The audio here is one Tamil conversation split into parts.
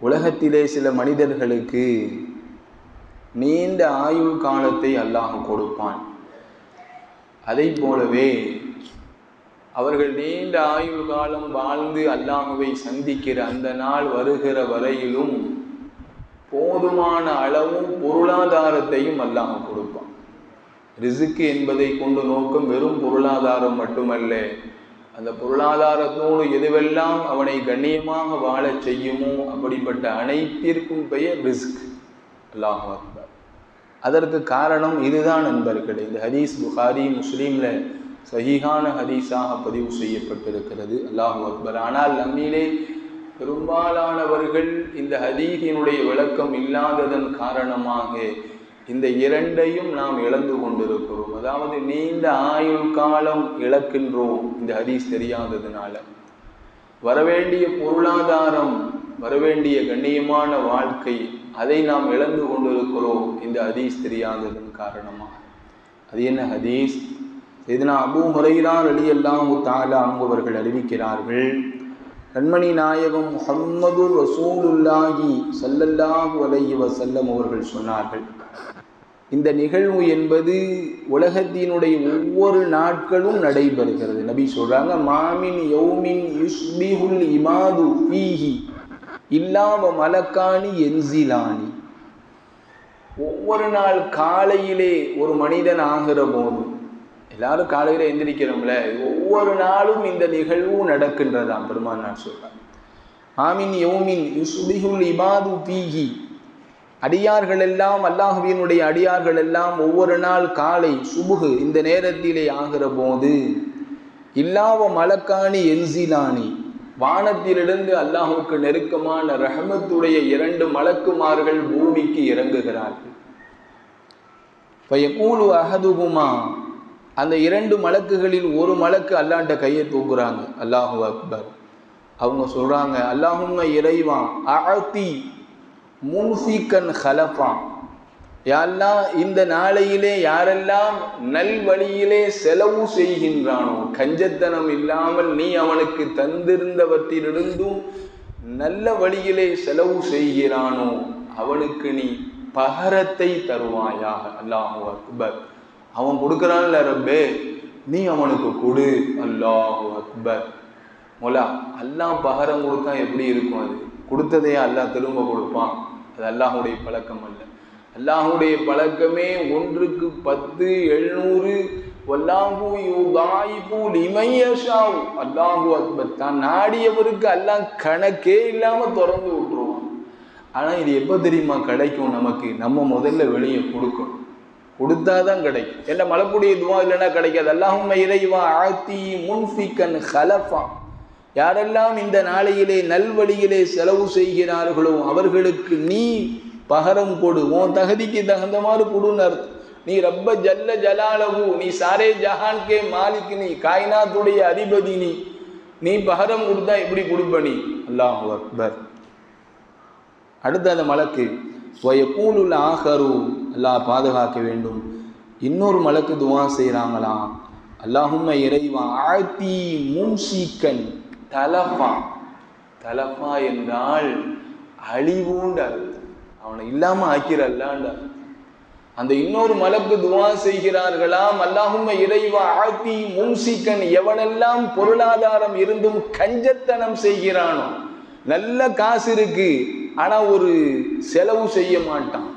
உலகத்திலே சில மனிதர்களுக்கு நீண்ட ஆயுள் காலத்தை அல்லாஹ் கொடுப்பான். அதை போலவே அவர்கள் நீண்ட ஆயுள் காலம் வாழ்ந்து அல்லாஹுவை சந்திக்கிற அந்த நாள் வருகிற வரையிலும் போதுமான அளவும் பொருளாதாரத்தையும் அல்லாஹ் கொடுப்பான். ரிசுக்கு என்பதை கொண்டு நோக்கம் வெறும் பொருளாதாரம் மட்டுமல்ல அந்த பொருளாதாரத்தோடு எதுவெல்லாம் அவனை கண்ணியமாக வாழச் செய்யுமோ அப்படிப்பட்ட அனைத்திற்கும் பெயர் ரிஸ்க். அல்லாஹ் அக்பர். அதற்கு காரணம் இதுதான் நண்பர்களே. இந்த ஹதீஸ் புகாரி முஸ்லீம்ல சஹிஹான ஹதீஸாக பதிவு செய்யப்பட்டிருக்கிறது. அல்லாஹு அக்பர். ஆனால் நம்மிலே பெரும்பாலானவர்கள் இந்த ஹதீகினுடைய விளக்கம் இல்லாததன் காரணமாக இந்த இரண்டையும் நாம் இழந்து கொண்டிருக்கிறோம். அதாவது நீண்ட ஆயுள் காலம் இழக்கின்றோம். இந்த ஹதீஸ் தெரியாததுனால. வரவேண்டிய பொருளாதாரம் வரவேண்டிய கண்ணியமான வாழ்க்கை அதை நாம் இழந்து கொண்டிருக்கிறோம். இந்த ஹதீஸ் தெரியாததன் காரணமாக. அது என்ன ஹதீஸ்? இதுனா அபு ஹுரைரான் அலி அல்லாஹு தாலா அவர்கள் அறிவிக்கிறார்கள் கண்மணி நாயகம் முஹம்மது ரசூலுல்லாஹி சல்லல்லாஹு அலைஹி வசல்லம் அவர்கள் சொன்னார்கள். இந்த நிகழ்வு என்பது உலகத்தினுடைய ஒவ்வொரு நாட்களும் நடைபெறுகிறது. நபி சொல்றாங்க மாமின் யௌமின் யுஸ்பிஹுல் இமாது ஃபீஹி இல்லாம மலக்காணி என்சிலானி. ஒவ்வொரு நாள் காலையிலே ஒரு மனிதன் ஆகிற போதும் எல்லாரும் காலையில் எந்திரிக்கிறோம்ல ஒவ்வொரு நாளும் இந்த நிகழ்வு நடக்கின்றதாம் பெருமான் நான் சொல்றேன். ஆமின் யோமின் யுஸ்பிஹுல் இமாது பீகி அடியார்கள் எல்லாம் அல்லாஹுவினுடைய அடியார்கள் எல்லாம் ஒவ்வொரு நாள் காலை சுபுகு இந்த நேரத்திலே ஆகிற போது இல்லாவ மலக்காணி என்சிலானி. வானத்திலிருந்து அல்லாஹுக்கு நெருக்கமான ரஹமத்துடைய இரண்டு மலக்குமார்கள் பூமிக்கு இறங்குகிறார்கள். பயக்கூலு அகதுகுமா அந்த இரண்டு மலக்குகளில் ஒரு மலக்கு அல்லாண்ட கையை தூக்குறாங்க. அல்லாஹு அக்பர். அவங்க சொல்கிறாங்க அல்லாஹுங்க இறைவான் அழத்தி முன்சீக்கன் ஹலப்பான் யாரெல்லாம் இந்த நாளையிலே யாரெல்லாம் நல்வழியிலே செலவு செய்கின்றானோ கஞ்சத்தனம் இல்லாமல் நீ அவனுக்கு தந்திருந்தவற்றிலிருந்தும் நல்ல வழியிலே செலவு செய்கிறானோ அவனுக்கு நீ பகரத்தை தருவாயாக. அல்லாஹு அக்பர். அவன் கொடுக்குறான்ல ரப்பே. நீ அவனுக்கு கொடு. அல்லாஹு அக்பர். மொலா அல்லாஹ் பகரம் கொடுத்தா எப்படி இருக்கும் அது? கொடுத்ததையே அல்லாஹ் திரும்ப கொடுப்பான். அது அல்லாஹுடைய பழக்கம் அல்ல. அல்லாஹுடைய பழக்கமே ஒன்றுக்கு பத்து எழுநூறு. அல்லாஹு அக்பர். தான் நாடியவருக்கு அல்லாஹ் கணக்கே இல்லாம திறந்து விட்டுருவான். ஆனா இது எப்போ தெரியுமா கிடைக்கும் நமக்கு? நம்ம முதல்ல வெளியே கொடுக்கணும். கொடுத்தாதான் கிடைக்கும். என்ன மலப்புடைய துவா இல்லைன்னா கிடைக்காது. அல்லாஹும் இறைவா ஆத்தி முன்ஃபிகன் ஹலஃபா. யாரெல்லாம் இந்த நாளையிலே நல்வழியிலே செலவு செய்கிறார்களோ அவர்களுக்கு நீ பகரம் கொடு. உன் தகுதிக்கு தகுந்த மாதிரி கொடுன்னு அர்த்தம். நீ ரப்ப ஜல்ல ஜலாலவு நீ சாரே ஜஹான் கே மாலிக் நீ காய்நாத்துடைய அதிபதி நீ. நீ பகரம் கொடுத்தா எப்படி கொடுப்ப நீ? அல்லாஹு அக்பர். அடுத்த அந்த மலக்கு வயக்கூலுல் அல்லாஹ் பாதுகாக்க வேண்டும். இன்னொரு மலக்கு துவா செய்கிறாங்களாம் அல்லாஹும்ம இறைவா ஆழ்த்தி மூன்சிக்கன் தலஃபா. தலஃபா என்றால் அழிவுண்ட அவனை இல்லாம ஆக்கிறல்லாண்ட. அந்த இன்னொரு மலக்கு துவா செய்கிறார்களாம். அல்லாஹும்ம இறைவா ஆழ்த்தி மூன்சிக்கன் எவனெல்லாம் பொருளாதாரம் இருந்தும் கஞ்சத்தனம் செய்கிறானோ. நல்ல காசு இருக்கு ஆனா ஒரு செலவு செய்ய மாட்டான்.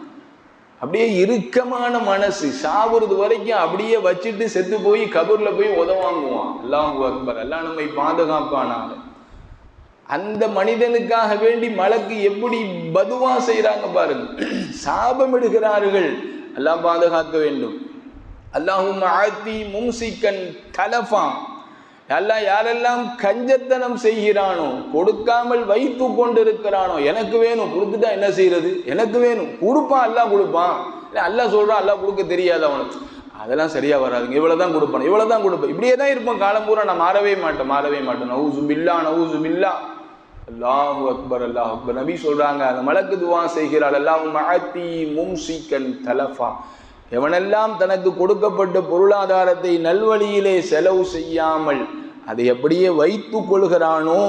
அப்படியே இறுக்கமான மனசு. சாவுறது வரைக்கும் அப்படியே வச்சுட்டு செத்து போய் கபூர்ல போய் உதவாங்குவான். எல்லாம் அக்பர். எல்லாம் நம்மை பாதுகாப்பானாங்க அந்த மனிதனுக்காக வேண்டி மலக்கு எப்படி பதுவா செய்யறாங்க பாருங்க. சாபம் எடுக்கிறார்கள் எல்லாம் பாதுகாக்க வேண்டும். அல்லாஹும் ஆத்தி மும்சிக்கன் கலஃபான் எல்லாம் யாரெல்லாம் கஞ்சத்தனம் செய்கிறானோ கொடுக்காமல் வைத்து கொண்டிருக்கிறானோ எனக்கு வேணும். கொடுத்துட்டா என்ன செய்யறது எனக்கு வேணும். கொடுப்பான் எல்லாம் கொடுப்பான். இல்லை சொல்றான் அல்லாஹ் கொடுக்க தெரியாது அவனுக்கு. அதெல்லாம் சரியா வராதுங்க. இவ்வளவுதான் கொடுப்பான். இவ்வளவுதான் கொடுப்பேன். இப்படியே தான் இருப்போம் காலம் பூரா நான் மாறவே மாட்டேன் மாறவே மாட்டேன். நவுசு பில்லா நவுசு பில்லா. அல்லாஹு அக்பர் அல்லாஹ் அக்பர். நபி சொல்றாங்க அந்த மலக்கு துவா செய்கிறாள். அல்லாஹ் மகத்தி மும்சிக்கன் தலஃபா. எவனெல்லாம் தனக்கு கொடுக்கப்பட்ட பொருளாதாரத்தை நல்வழியிலே செலவு செய்யாமல் அதை எப்படியே வைத்து கொள்கிறானோ?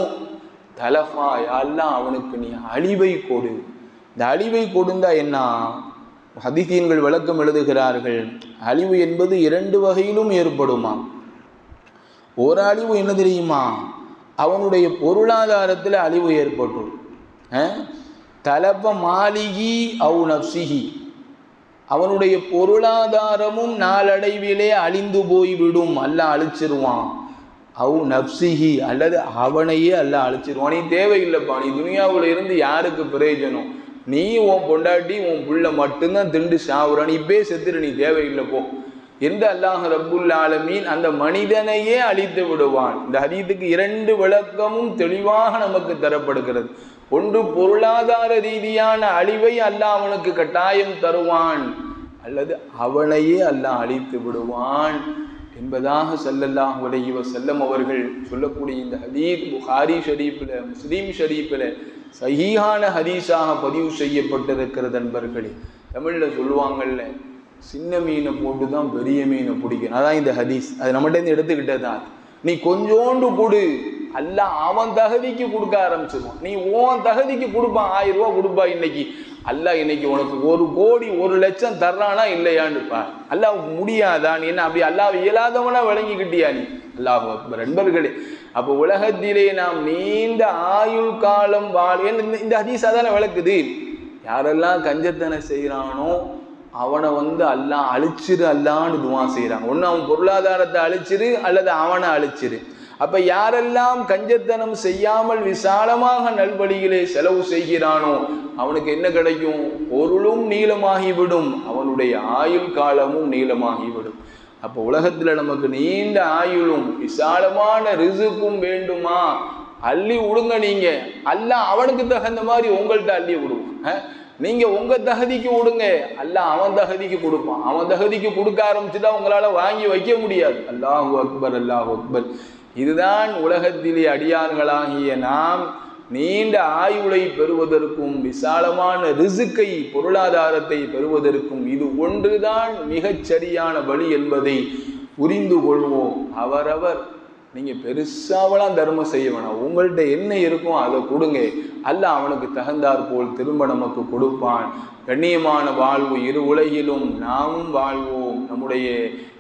தலஃபா அவனுக்கு நீ அழிவை கொடு. இந்த அழிவை கொடுந்தா என்ன? ஹதிதீன்கள் விளக்கம் எழுதுகிறார்கள். அழிவு என்பது இரண்டு வகையிலும் ஏற்படுமா? ஒரு அழிவு என்ன தெரியுமா? அவனுடைய பொருளாதாரத்தில் அழிவு ஏற்பட்டும் தலப மாளிகி அவு நப்சிகி அவனுடைய பொருளாதாரமும் நாளடைவிலே அழிந்து போய்விடும். அல்ல அழிச்சிருவான். அவு நப்சிஹி அல்லது அவனையே அல்ல அழைச்சிருவான். நீ தேவையில்லைப்பா நீ துனியாவில் இருந்து யாருக்கு பிரயோஜனம்? நீ உன் பொண்டாட்டி உன் புள்ள மட்டும்தான் திண்டு சாவுற. நீ இப்பே செத்துரு நீ தேவையில்லை போ. எந்த அல்லாஹ் ரப்புல் ஆலமீன் அந்த மனிதனையே அழித்து விடுவான். இந்த ஹதீத்துக்கு இரண்டு விளக்கமும் தெளிவாக நமக்கு தரப்படுகிறது. ஒன்று பொருளாதார ரீதியான அழிவை அல்லாஹ் அவனுக்கு கட்டாயம் தருவான். அல்லது அவனையே அல்லாஹ் அழித்து விடுவான். என்பதாக ஸல்லல்லாஹு அலைஹி செல்லம் அவர்கள் சொல்லக்கூடிய இந்த ஹதீத் புகாரி ஷரீஃபில் முஸ்லீம் ஷரீஃபில் சஹீஹான ஹதீஸாக பதிவு செய்யப்பட்டிருக்கிறது நண்பர்களே. தமிழில் சொல்லுவாங்கல்ல சின்ன மீனை போட்டு தான் பெரிய மீனை பிடிக்கணும். அதான் இந்த ஹதீஸ். அது நம்மகிட்ட இருந்து எடுத்துக்கிட்டதான் நீ கொஞ்சோண்டு கொடு. அல்ல அவன் தகுதிக்கு கொடுக்க ஆரம்பிச்சிருவான். நீ உன் தகுதிக்கு கொடுப்பான் ஆயிரம் ரூபா கொடுப்பா இன்னைக்கு. அல்லாஹ் இன்னைக்கு உனக்கு ஒரு கோடி ஒரு லட்சம் தர்றானா இல்லையான்னுப்பா. அல்ல முடியாதா நீ என்ன அப்படி அல்லாஹ் இயலாதவனா விளங்கிக்கிட்டியா நீ? அல்லாஹ் நண்பர்களே அப்போ உலகத்திலே நாம் நீண்ட ஆயுள் காலம் வாழ இந்த- இந்த ஹதீஸ் விளக்குது? யாரெல்லாம் கஞ்சத்தனை செய்கிறானோ அவனை வந்து அல்லாஹ் அழிச்சிரு அல்லான்னு துவா செய்கிறாங்க ஒன்று அவன் பொருளாதாரத்தை அழிச்சிரு அல்லது அவனை அழிச்சிரு. அப்ப யாரெல்லாம் கஞ்சத்தனம் செய்யாமல் விசாலமாக நல்வழியிலே செலவு செய்கிறானோ அவனுக்கு என்ன கிடைக்கும்? பொருளும் நீளமாகிவிடும். அவனுடைய ஆயுள் காலமும் நீளமாகிவிடும். அப்போ உலகத்துல நமக்கு நீண்ட ஆயுளும் விசாலமான ரிசுக்கும் வேண்டுமா? அள்ளி விடுங்க நீங்க. அல்ல அவனுக்கு தகுந்த மாதிரி உங்கள்கிட்ட அள்ளி விடுவான் நீங்க உங்க தகுதிக்கு விடுங்க அல்ல அவன் தகுதிக்கு கொடுப்பான். அவன் தகுதிக்கு கொடுக்க ஆரம்பிச்சுட்டா உங்களால வாங்கி வைக்க முடியாது. அல்லாஹு அக்பர் அல்லாஹு அக்பர். இதுதான் உலகத்திலே அடியார்களாகிய நாம் நீண்ட ஆயுளை பெறுவதற்கும் விசாலமான ரிசுக்கை பொருளாதாரத்தை பெறுவதற்கும் இது ஒன்றுதான் மிகச்சரியான வழி என்பதை புரிந்து கொள்வோம். அவரவர் நீங்க பெருசாவெல்லாம் தர்மம் செய்ய வேணாம். உங்கள்கிட்ட என்ன இருக்கும் அதை கொடுங்க. அல்ல அவனுக்கு தகுந்தாற் போல் திரும்ப நமக்கு கொடுப்பான். கண்ணியமான வாழ்வு இரு உலகிலும் நாமும் வாழ்வோம். நம்முடைய